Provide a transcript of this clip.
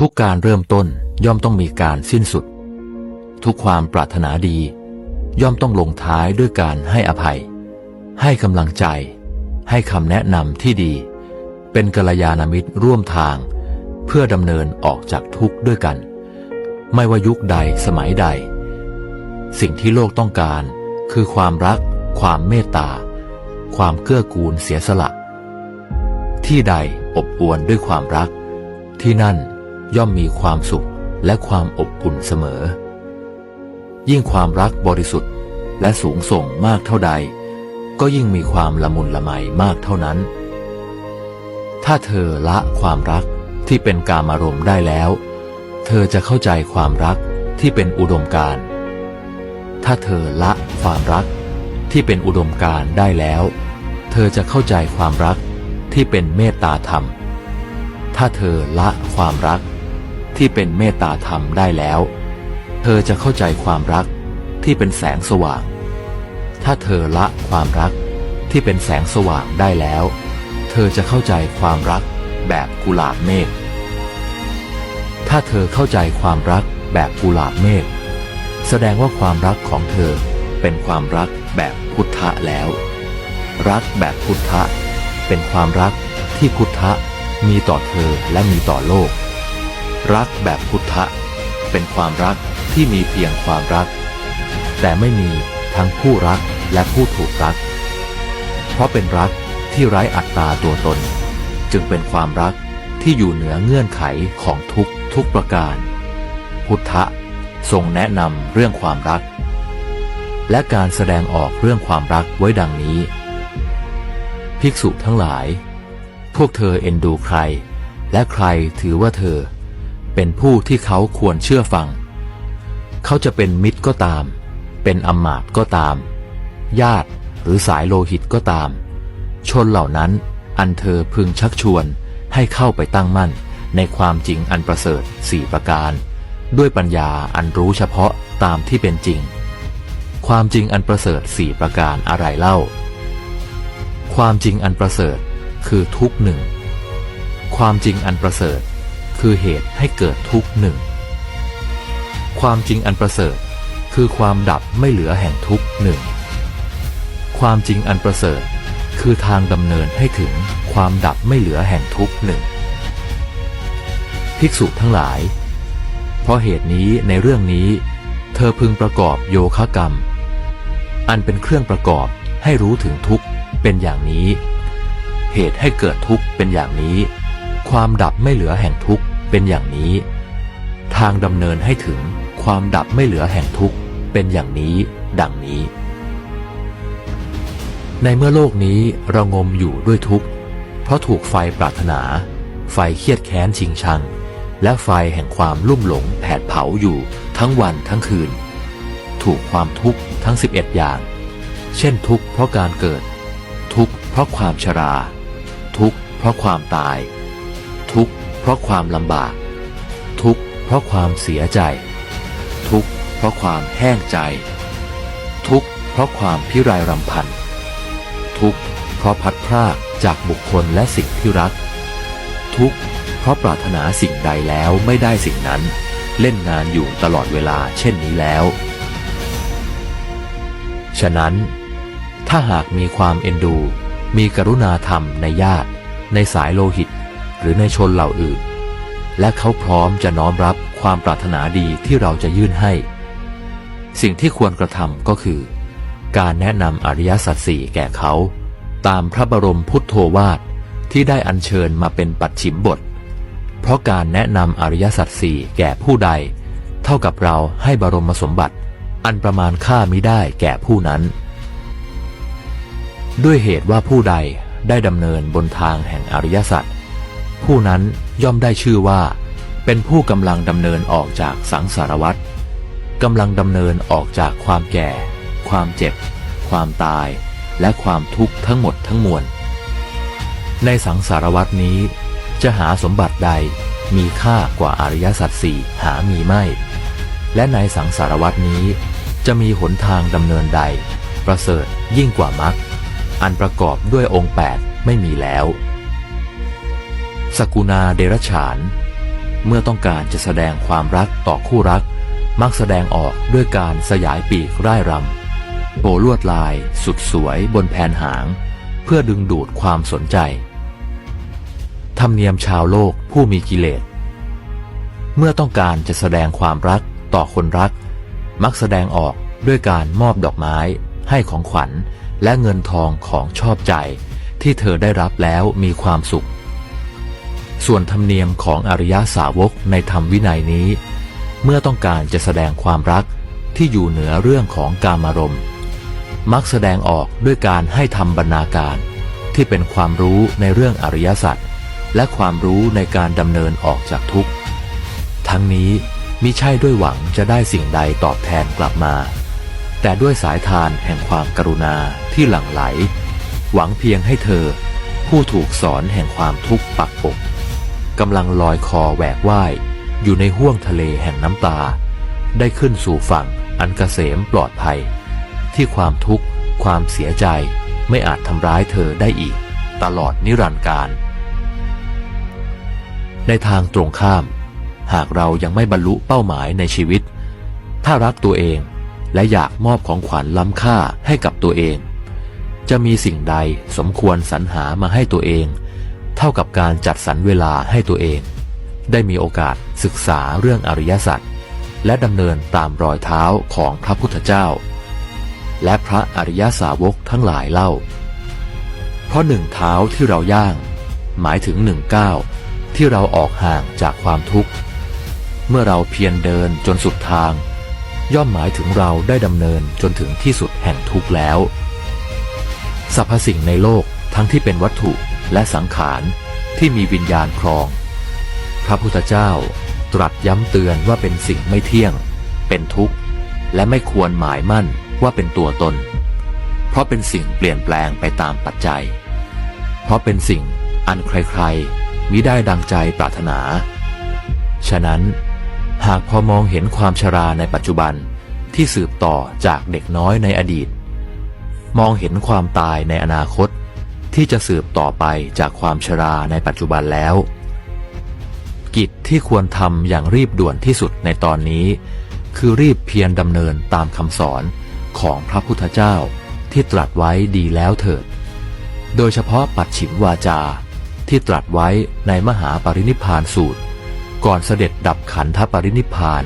ทุกการเริ่มต้นย่อมต้องมีการสิ้นสุด ทุกความปรารถนาดี ย่อมต้องลงท้ายด้วยการให้อภัย ให้กำลังใจ ให้คำแนะนำที่ดี เป็นกัลยาณมิตรร่วมทาง เพื่อดำเนินออกจากทุกข์ด้วยกัน ไม่ว่ายุคใดสมัยใด สิ่งที่โลกต้องการคือความรัก ความเมตตา ความเกื้อกูลเสียสละ ที่ใดอบอวลด้วยความรัก ที่นั่น ย่อมมีความสุขและความอบอุ่นเสมอ ยิ่งความรักบริสุทธิ์และสูงส่งมากเท่าใด ก็ยิ่งมีความละมุนละไมมากเท่านั้น ถ้าเธอละความรักที่เป็นกามารมณ์ได้แล้ว เธอจะเข้าใจความรักที่เป็นอุดมการถ้าเธอละความรักที่เป็นอุดมการได้แล้ว เธอจะเข้าใจความรักที่เป็นเมตตาธรรม ถ้าเธอละความรัก ที่เป็นเมตตาธรรมได้แล้ว เธอจะเข้าใจความรักที่เป็นแสงสว่าง ถ้าเธอละความรักที่เป็นแสงสว่างได้แล้ว เธอจะเข้าใจความรักแบบกุหลาบเมฆ ถ้าเธอเข้าใจความรักแบบกุหลาบเมฆแสดงว่าความรักของเธอเป็นความรักแบบพุทธะแล้ว รักแบบพุทธะเป็นความรักที่พุทธะมีต่อเธอและมีต่อโลก รักแบบพุทธะ เป็นความรักที่มีเพียงความรัก แต่ไม่มีทั้งผู้รักและผู้ถูกรัก เพราะเป็นรักที่ไร้อัตตาตัวตน จึงเป็นความรักที่อยู่เหนือเงื่อนไขของทุกทุกประการ พุทธะทรงแนะนำเรื่องความรัก และการแสดงออกเรื่องความรักไว้ดังนี้ ภิกษุทั้งหลาย พวกเธอเอ็นดูใคร และใครถือว่าเธอ เป็นผู้ที่เขาควรเชื่อฟัง เขาจะเป็นมิตรก็ตาม เป็นอำมาตย์ก็ตาม ญาติหรือสายโลหิตก็ตาม ชนเหล่านั้นอันเธอพึงชักชวนให้เข้าไปตั้งมั่นในความจริงอันประเสริฐสี่ประการ ด้วยปัญญาอันรู้เฉพาะตามที่เป็นจริง ความจริงอันประเสริฐสี่ประการอะไรเล่า ความจริงอันประเสริฐคือทุกหนึ่ง ความจริงอันประเสริฐ คือเหตุให้เกิดทุกข์หนึ่ง ความจริงอันประเสริฐ คือความดับไม่เหลือแห่งทุกข์หนึ่ง ความจริงอันประเสริฐ คือทางดำเนินให้ถึงความดับไม่เหลือแห่งทุกข์หนึ่ง ภิกษุทั้งหลาย เพราะเหตุนี้ในเรื่องนี้ เธอพึงประกอบโยคะกรรม อันเป็นเครื่องประกอบให้รู้ถึงทุกข์เป็นอย่างนี้ เหตุให้เกิดทุกข์เป็นอย่างนี้ ความดับไม่เหลือแห่งทุกข์เป็นอย่างนี้ ทางดำเนินให้ถึงความดับไม่เหลือแห่งทุกข์เป็นอย่างนี้ ดังนี้ ในเมื่อโลกนี้เรางมอยู่ด้วยทุกข์เพราะถูกไฟปรารถนา ไฟเครียดแค้นชิงชัง และไฟแห่งความลุ่มหลงแผดเผาอยู่ทั้งวันทั้งคืน ถูกความทุกข์ทั้ง 11 อย่าง เช่นทุกข์เพราะการเกิด ทุกข์เพราะความชรา ทุกข์เพราะความตาย เพราะความลำบาก ทุกข์เพราะความเสียใจ ทุกข์เพราะความแห้งใจ ทุกข์เพราะความพิไรรำพัน ทุกข์เพราะพัดพรากจากบุคคลและสิ่งที่รัก ทุกข์เพราะปรารถนาสิ่งใดแล้วไม่ได้สิ่งนั้น เล่นงานอยู่ตลอดเวลาเช่นนี้แล้ว ฉะนั้น ถ้าหากมีความเอ็นดู มีกรุณาธรรมในญาติ ในสายโลหิต หรือในชนเหล่าอื่น และเขาพร้อมจะน้อมรับความปรารถนาดีที่เราจะยื่นให้ สิ่งที่ควรกระทำก็คือ การแนะนำอริยสัจสี่แก่เขา ตามพระบรมพุทโธวาทที่ได้อัญเชิญมาเป็นปัดฉิมบท เพราะการแนะนำอริยสัจสี่แก่ผู้ใด เท่ากับเราให้บรมสมบัติ อันประมาณค่ามิได้แก่ผู้นั้น ด้วยเหตุว่าผู้ใดได้ดำเนินบนทางแห่งอริยสัจ ผู้นั้นย่อมได้ชื่อว่า เป็นผู้กำลังดำเนินออกจากสังสารวัฏกำลังดำเนินออกจากความแก่ ความเจ็บ ความตาย และความทุกข์ทั้งหมดทั้งมวล ในสังสารวัฏนี้ จะหาสมบัติใดมีค่ากว่าอริยสัจสี่หามีไม่ และในสังสารวัฏนี้ จะมีหนทางดำเนินใด ประเสริฐยิ่งกว่ามรรคอันประกอบด้วยองค์แปดไม่มีแล้ว สกุณาเดรฉาน เมื่อต้องการจะแสดงความรักต่อคู่รัก มักแสดงออกด้วยการสยายปีกร่ายรำโบลวดลาย สุดสวยบนแผนหาง เพื่อดึงดูดความสนใจ ธรรมเนียมชาวโลกผู้มีกิเลส เมื่อต้องการจะแสดงความรักต่อคนรัก มักแสดงออกด้วยการมอบดอกไม้ ให้ของขวัญและเงินทองของชอบใจ ที่เธอได้รับแล้วมีความสุข ส่วนธรรมเนียมของอริยสาวกในธรรมวินัยนี้ เมื่อต้องการจะแสดงความรักที่อยู่เหนือเรื่องของกามารมณ์ มักแสดงออกด้วยการให้ทำบรรณาการ ที่เป็นความรู้ในเรื่องอริยสัจและความรู้ในการดำเนินออกจากทุกข์ ทั้งนี้มิใช่ด้วยหวังจะได้สิ่งใดตอบแทนกลับมา แต่ด้วยสายทานแห่งความกรุณาที่หลั่งไหล หวังเพียงให้เธอ ผู้ถูกสอนแห่งความทุกข์ปักปก กำลังลอยคอแหวกว่ายอยู่ในห้วงทะเลแห่งน้ำตา ได้ขึ้นสู่ฝั่งอันเกษมปลอดภัย ที่ความทุกข์ ความเสียใจไม่อาจทำร้ายเธอได้อีก ตลอดนิรันดร์การ ในทางตรงข้าม หากเรายังไม่บรรลุเป้าหมายในชีวิต ถ้ารักตัวเองและอยากมอบของขวัญล้ำค่าให้กับตัวเอง จะมีสิ่งใดสมควรสรรหามาให้ตัวเอง เท่ากับการจัดสรรเวลาให้ตัวเอง ได้มีโอกาสศึกษาเรื่องอริยสัจและดำเนินตามรอยเท้าของพระพุทธเจ้า และพระอริยสาวกทั้งหลายเล่า เพราะหนึ่งเท้าที่เราย่าง หมายถึงหนึ่งก้าวที่เราออกห่างจากความทุกข์ เมื่อเราเพียรเดินจนสุดทาง ย่อมหมายถึงเราได้ดำเนินจนถึงที่สุดแห่งทุกข์แล้วสรรพสิ่งในโลกทั้งที่เป็นวัตถุ และสังขารที่มีวิญญาณครอง พระพุทธเจ้าตรัสย้ำเตือนว่าเป็นสิ่งไม่เที่ยง เป็นทุกข์ และไม่ควรหมายมั่นว่าเป็นตัวตน เพราะเป็นสิ่งเปลี่ยนแปลงไปตามปัจจัย เพราะเป็นสิ่งอันใครๆมิได้ดังใจปรารถนา ฉะนั้น หากพอมองเห็นความชราในปัจจุบันที่สืบต่อจากเด็กน้อยในอดีต มองเห็นความตายในอนาคต ที่จะสืบต่อไปจากความชราในปัจจุบันแล้ว กิจที่ควรทำอย่างรีบด่วนที่สุดในตอนนี้ คือรีบเพียรดำเนินตามคำสอนของพระพุทธเจ้าที่ตรัสไว้ดีแล้วเถิด โดยเฉพาะปัดฉิมวาจาที่ตรัสไว้ในมหาปรินิพานสูตร ก่อนเสด็จดับขันธปรินิพพาน